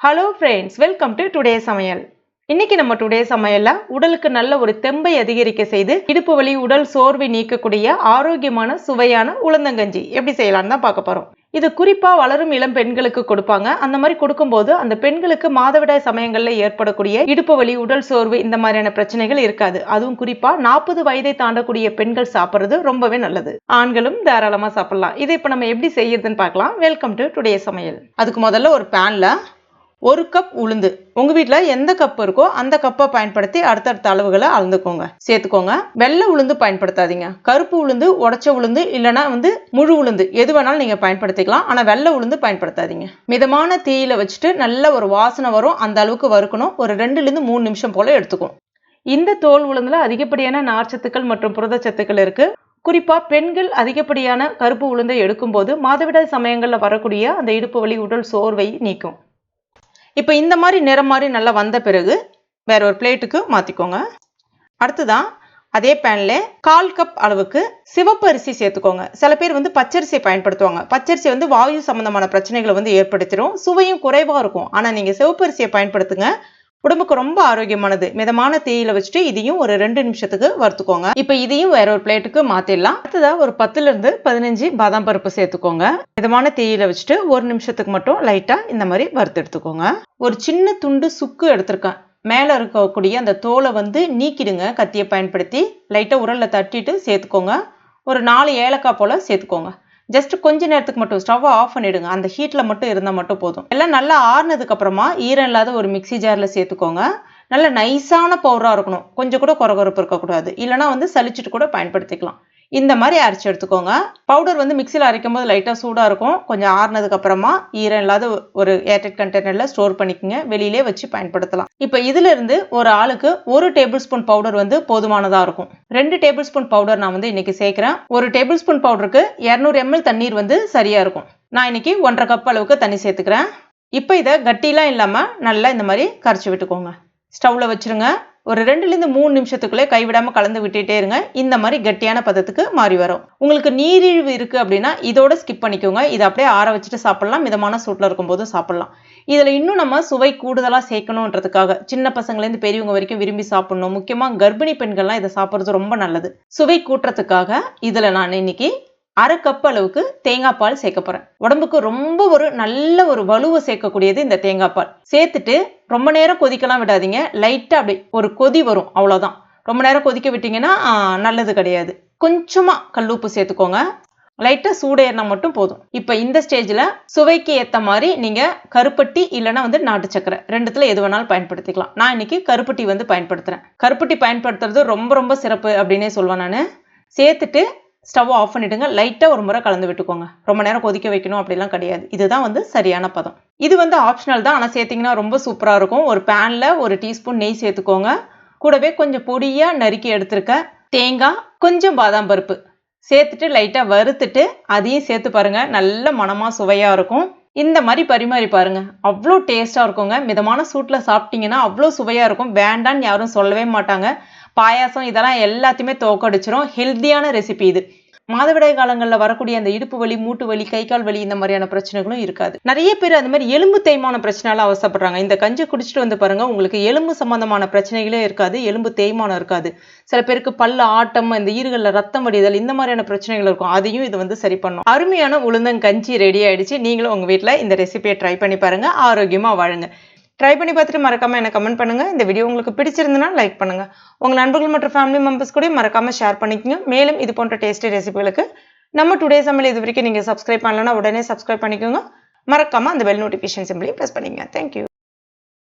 Hello friends welcome to today சமையல் இன்னைக்கு நம்ம டுடே சமையல்ல உடலுக்கு நல்ல ஒரு தெம்பை அதிகரிக்க செய்து இடுப்பு வலி உடல் சோர்வை நீக்கக்கூடிய ஆரோக்கியமான சுவையான உளுந்தங்கஞ்சி எப்படி செய்யலாம்னு தான் பார்க்க போறோம். இது குறிப்பாக வளரும் இளம் பெண்களுக்கு கொடுப்பாங்க. அந்த மாதிரி கொடுக்கும்போது அந்த பெண்களுக்கு மாதவிடாய் சமயங்களில் ஏற்படக்கூடிய இடுப்பு வலி உடல் சோர்வு இந்த மாதிரியான பிரச்சனைகள் இருக்காது. அதுவும் குறிப்பாக நாற்பது வயதை தாண்டக்கூடிய பெண்கள் சாப்பிட்றது ரொம்பவே நல்லது. ஆண்களும் தாராளமாக சாப்பிடலாம். இதை இப்போ நம்ம எப்படி செய்யறதுன்னு பார்க்கலாம். வெல்கம் டு டுடே சமையல் அதுக்கு முதல்ல ஒரு பேனில் ஒரு கப் உளுந்து. உங்க வீட்டில் எந்த கப் இருக்கோ அந்த கப்பை பயன்படுத்தி அடுத்தடுத்த அளவுகளை அளந்துக்கோங்க. சேர்த்துக்கோங்க. வெள்ளை உளுந்து பயன்படுத்தாதீங்க. கருப்பு உளுந்து உடச்ச உளுந்து இல்லைன்னா வந்து முழு உளுந்து. எது வேணாலும் நீங்க பயன்படுத்திக்கலாம். ஆனால் வெள்ளை உளுந்து பயன்படுத்தாதீங்க. மிதமான தீயில வச்சுட்டு நல்ல ஒரு வாசனை வரும். அந்த அளவுக்கு வறுக்கணும். ஒரு ரெண்டுலேருந்து மூணு நிமிஷம் போல எடுத்துக்கும். இந்த தோல் உளுந்துல அதிகப்படியான நார்ச்சத்துக்கள் மற்றும் புரதச்சத்துக்கள் இருக்கு. குறிப்பாக பெண்கள் அதிகப்படியான கருப்பு உளுந்தை எடுக்கும்போது மாதவிடாய் சமயங்களில் வரக்கூடிய அந்த இடுப்பு வலி உடல் சோர்வை நீக்கும். இப்போ இந்த மாதிரி நிறம் மாதிரி நல்லா வந்த பிறகு வேற ஒரு பிளேட்டுக்கு மாற்றிக்கோங்க அடுத்ததான் அதே பேனில் கால் கப் அளவுக்கு சிவப்பு அரிசி சேர்த்துக்கோங்க. சில பேர் வந்து பச்சரிசியை பயன்படுத்துவாங்க. பச்சரிசி வந்து வாயு சம்பந்தமான பிரச்சனைகளை வந்து ஏற்படுத்திடும் சுவையும் குறைவாக இருக்கும். ஆனால் நீங்கள் சிவப்பு அரிசியை பயன்படுத்துங்க. உடம்புக்கு ரொம்ப ஆரோக்கியமானது. மிதமான தீயில வச்சுட்டு இதையும் ஒரு ரெண்டு நிமிஷத்துக்கு வறுத்துக்கோங்க. இப்போ இதையும் வேற ஒரு பிளேட்டுக்கு மாத்திடலாம். அடுத்ததா ஒரு பத்துல இருந்து பதினஞ்சு பாதாம் பருப்பு சேர்த்துக்கோங்க. மிதமான தீயில வச்சுட்டு ஒரு நிமிஷத்துக்கு மட்டும் லைட்டா இந்த மாதிரி வறுத்து எடுத்துக்கோங்க. ஒரு சின்ன துண்டு சுக்கு எடுத்திருக்கேன். மேலே இருக்கக்கூடிய அந்த தோலை வந்து நீக்கிடுங்க. கத்தியை பயன்படுத்தி லைட்டாக உரலில் தட்டிட்டு சேர்த்துக்கோங்க. ஒரு நாலு ஏலக்காய் போல் சேர்த்துக்கோங்க. ஜஸ்ட் கொஞ்ச நேரத்துக்கு மட்டும் ஸ்டவ்வை ஆஃப் பண்ணிடுங்க. அந்த ஹீட்டில் மட்டும் இருந்தால் மட்டும் போதும். எல்லாம் நல்லா ஆறுனதுக்கு அப்புறமா ஈரம் இல்லாத ஒரு மிக்சி ஜாரில் சேர்த்துக்கோங்க. நல்ல நைஸான பவுடராக இருக்கணும். கொஞ்சம் கூட குறகுறப்பு இருக்கக்கூடாது. இல்லைனா வந்து சளிச்சிட்டு கூட பயன்படுத்திக்கலாம். இந்த மாதிரி அரைச்சி எடுத்துக்கோங்க. பவுடர் வந்து மிக்சியில் அரைக்கும் போது லைட்டாக சூடாக இருக்கும். கொஞ்சம் ஆறுனதுக்கு அப்புறமா ஈரம் இல்லாத ஒரு ஏர்டெட் கண்டெய்னரில் ஸ்டோர் பண்ணிக்கோங்க. வெளியிலே வச்சு பயன்படுத்தலாம். இப்போ இதிலிருந்து ஒரு ஆளுக்கு ஒரு டேபிள் ஸ்பூன் பவுடர் வந்து போதுமானதாக இருக்கும். ரெண்டு டேபிள் ஸ்பூன் பவுடர் நான் வந்து இன்னைக்கு சேர்க்குறேன். ஒரு டேபிள் ஸ்பூன் பவுடருக்கு இரநூறு எம்எல் தண்ணீர் வந்து சரியாக இருக்கும். நான் இன்னைக்கு ஒன்றரை கப் அளவுக்கு தண்ணி சேர்த்துக்கிறேன். இப்போ இதை கட்டிலாம் இல்லாமல் நல்லா இந்த மாதிரி கரைச்சி விட்டுக்கோங்க. ஸ்டவ்வில் வச்சுருங்க. ஒரு ரெண்டுலேருந்து மூணு நிமிஷத்துக்குள்ளே கைவிடாமல் கலந்து விட்டுட்டே இருங்க. இந்த மாதிரி கட்டியான பதத்துக்கு மாறி வரும். உங்களுக்கு நீரிழிவு இருக்குது அப்படின்னா இதோட ஸ்கிப் பண்ணிக்கோங்க. இதை அப்படியே ஆற வச்சுட்டு சாப்பிட்லாம். மிதமான சூட்டில் இருக்கும்போது சாப்பிட்லாம். இதில் இன்னும் நம்ம சுவை கூடுதலாக சேர்க்கணுன்றதுக்காக சின்ன பசங்கள்லேருந்து பெரியவங்க வரைக்கும் விரும்பி சாப்பிடணும். முக்கியமாக கர்ப்பிணி பெண்கள்லாம் இதை சாப்பிட்றது ரொம்ப நல்லது. சுவை கூட்டுறதுக்காக இதில் நான் இன்னைக்கு அரை கப் அளவுக்கு தேங்காய் பால் சேர்க்க போறேன். உடம்புக்கு ரொம்ப ஒரு நல்ல ஒரு வலுவை சேர்க்கக்கூடியது இந்த தேங்காய் பால். சேர்த்துட்டு ரொம்ப நேரம் கொதிக்கலாம் விடாதீங்க. லைட்டா அப்படி ஒரு கொதி வரும் அவ்வளவுதான். ரொம்ப நேரம் கொதிக்க விட்டீங்கன்னா நல்லது கிடையாது. கொஞ்சமா கல்லுப்பு சேர்த்துக்கோங்க. லைட்டாக சூடேறினா மட்டும் போதும். இப்போ இந்த ஸ்டேஜில் சுவைக்கு ஏற்ற மாதிரி நீங்கள் கருப்பட்டி இல்லைன்னா வந்து நாட்டு சக்கரை ரெண்டுத்துல எது வேணாலும் பயன்படுத்திக்கலாம். நான் இன்னைக்கு கருப்பட்டி வந்து பயன்படுத்துகிறேன் கருப்பட்டி பயன்படுத்துறது ரொம்ப ரொம்ப சிறப்பு அப்படின்னே சொல்லுவேன் நான். சேர்த்துட்டு ஸ்டவ் ஆஃப் பண்ணிடுங்க. லைட்டாக ஒரு முறை கலந்து விட்டுக்கோங்க. ரொம்ப நேரம் கொதிக்க வைக்கணும். அப்படிலாம் கிடையாது. இதுதான் வந்து சரியான பதம். இது வந்து ஆப்ஷனல் தான். ஆனால் சேர்த்திங்கன்னா ரொம்ப சூப்பராக இருக்கும். ஒரு பேனில் ஒரு டீஸ்பூன் நெய் சேர்த்துக்கோங்க. கூடவே கொஞ்சம் பொடியாக நறுக்கி எடுத்துருக்க தேங்காய் கொஞ்சம் பாதாம் பருப்பு. சேர்த்துட்டு லைட்டாக வறுத்துட்டு அதையும் சேர்த்து பாருங்கள் நல்ல மனமாக சுவையாக இருக்கும். இந்த மாதிரி பரிமாறி பாருங்க. அவ்வளோ டேஸ்ட்டாக இருக்குங்க. மிதமான சூட்டில் சாப்பிட்டீங்கன்னா அவ்வளோ சுவையாக இருக்கும். வேண்டான்னு யாரும் சொல்லவே மாட்டாங்க. பாயாசம் இதெல்லாம் எல்லாத்தையுமே தோக்கடிச்சிரும். ஹெல்த்தியான ரெசிபி இது. மாதவிடாய் காலங்களில் வரக்கூடிய அந்த இடுப்பு வலி மூட்டு வலி கை கால் வலி இந்த மாதிரியான பிரச்சனைகளும் இருக்காது. நிறைய பேர் அந்த மாதிரி எலும்பு தேய்மான பிரச்சனைலாம் அவசப்படுறாங்க. இந்த கஞ்சி குடிச்சிட்டு வந்து பாருங்க உங்களுக்கு எலும்பு சம்பந்தமான பிரச்சனைகளே இருக்காது எலும்பு தேய்மானம் இருக்காது. சில பேருக்கு பல்ல ஆட்டம் இந்த ஈறுகளில் ரத்தம் வடிதல் இந்த மாதிரியான பிரச்சனைகள் இருக்கும். அதையும் இது வந்து சரி பண்ணும் அருமையான உளுந்தங்கஞ்சி ரெடி ஆயிடுச்சு. நீங்களும் உங்க வீட்டில் இந்த ரெசிபியை ட்ரை பண்ணி பாருங்க. ஆரோக்கியமா வாழுங்க. ட்ரை பண்ணி பார்த்துட்டு மறக்காம எனக்கு கமெண்ட் பண்ணுங்க. இந்த வீடியோ உங்களுக்கு பிடிச்சிருந்தனா லைக் பண்ணுங்க. உங்க நண்பர்கள் மற்றும் ஃபேமிலி மெம்பர்ஸ் கூட மறக்காம ஷேர் பண்ணிக்கோங்க. மேலும் இது போன்ற டேஸ்டி ரெசிபிகளுக்கு நம்ம டுடே சமையல் இது வரைக்கும் நீங்க சப்ஸ்கிரைப் பண்ணலன்னா உடனே சப்ஸ்கிரைப் பண்ணிக்கோங்க. மறக்காம அந்த பெல் நோட்டிஃபிகேஷன் சிம்பிளையும் ப்ரெஸ் பண்ணிங்க தேங்க்யூ